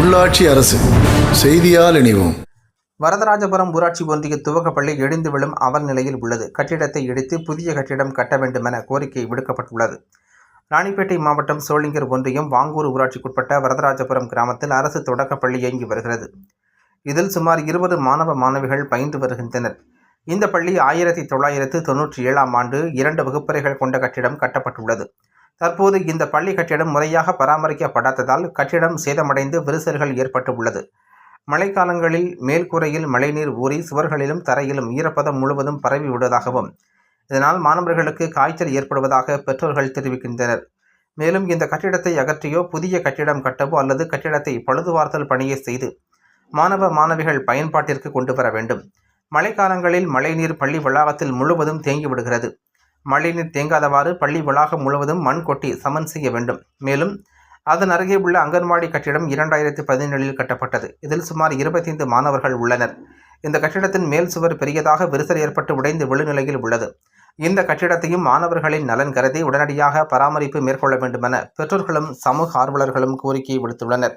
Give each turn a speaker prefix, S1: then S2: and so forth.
S1: உள்ளாட்சி அரசு. செய்தியால் இணைவோம்.
S2: வரதராஜபுரம் ஊராட்சி ஒன்றிய துவக்கப்பள்ளி இடிந்து விழும் அவல் நிலையில் உள்ளது. கட்டிடத்தை இடித்து புதிய கட்டிடம் கட்ட வேண்டும் என கோரிக்கை விடுக்கப்பட்டுள்ளது. ராணிப்பேட்டை மாவட்டம் சோளிங்கர் ஒன்றியம் வாங்கூர் ஊராட்சிக்குட்பட்ட வரதராஜபுரம் கிராமத்தில் அரசு தொடக்கப்பள்ளி இயங்கி வருகிறது. இதில் சுமார் இருபது மாணவ மாணவிகள் பயின்று வருகின்றனர். இந்த பள்ளி ஆயிரத்தி தொள்ளாயிரத்து தொன்னூற்றி ஏழாம் ஆண்டு இரண்டு வகுப்பறைகள் கொண்ட கட்டிடம் கட்டப்பட்டுள்ளது. தற்போது இந்த பள்ளி கட்டிடம் முறையாக பராமரிக்கப்படாததால் கட்டிடம் சேதமடைந்து விரிசல்கள் ஏற்பட்டு உள்ளது. மழைக்காலங்களில் மேல்கூரையில் மழைநீர் ஊறி சுவர்களிலும் தரையிலும் ஈரப்பதம் முழுவதும் பரவி விடுவதாகவும் இதனால் மாணவர்களுக்கு காய்ச்சல் ஏற்படுவதாக பெற்றோர்கள் தெரிவிக்கின்றனர். மேலும் இந்த கட்டிடத்தை அகற்றியோ புதிய கட்டிடம் கட்டவோ அல்லது கட்டிடத்தை பழுதுவார்த்தல் பணியை செய்து மாணவ மாணவிகள் பயன்பாட்டிற்கு கொண்டு வர வேண்டும். மழைக்காலங்களில் மழைநீர் பள்ளி வளாகத்தில் முழுவதும் தேங்கி விடுகிறது. மழைநீர் தேங்காதவாறு பள்ளி வளாகம் முழுவதும் மண் கொட்டி சமன் செய்ய வேண்டும். மேலும் அதன் அருகே உள்ள அங்கன்வாடி கட்டிடம் இரண்டாயிரத்தி பதினேழில் கட்டப்பட்டது. இதில் சுமார் இருபத்தைந்து மாணவர்கள் உள்ளனர். இந்த கட்டிடத்தின் மேல் சுவர் பெரியதாக விரிசல் ஏற்பட்டு உடைந்து விழுநிலையில் உள்ளது. இந்த கட்டிடத்தையும் மாணவர்களின் நலன் கருதி உடனடியாக பராமரிப்பு மேற்கொள்ள வேண்டுமென பெற்றோர்களும் சமூக ஆர்வலர்களும் கோரிக்கை விடுத்துள்ளனர்.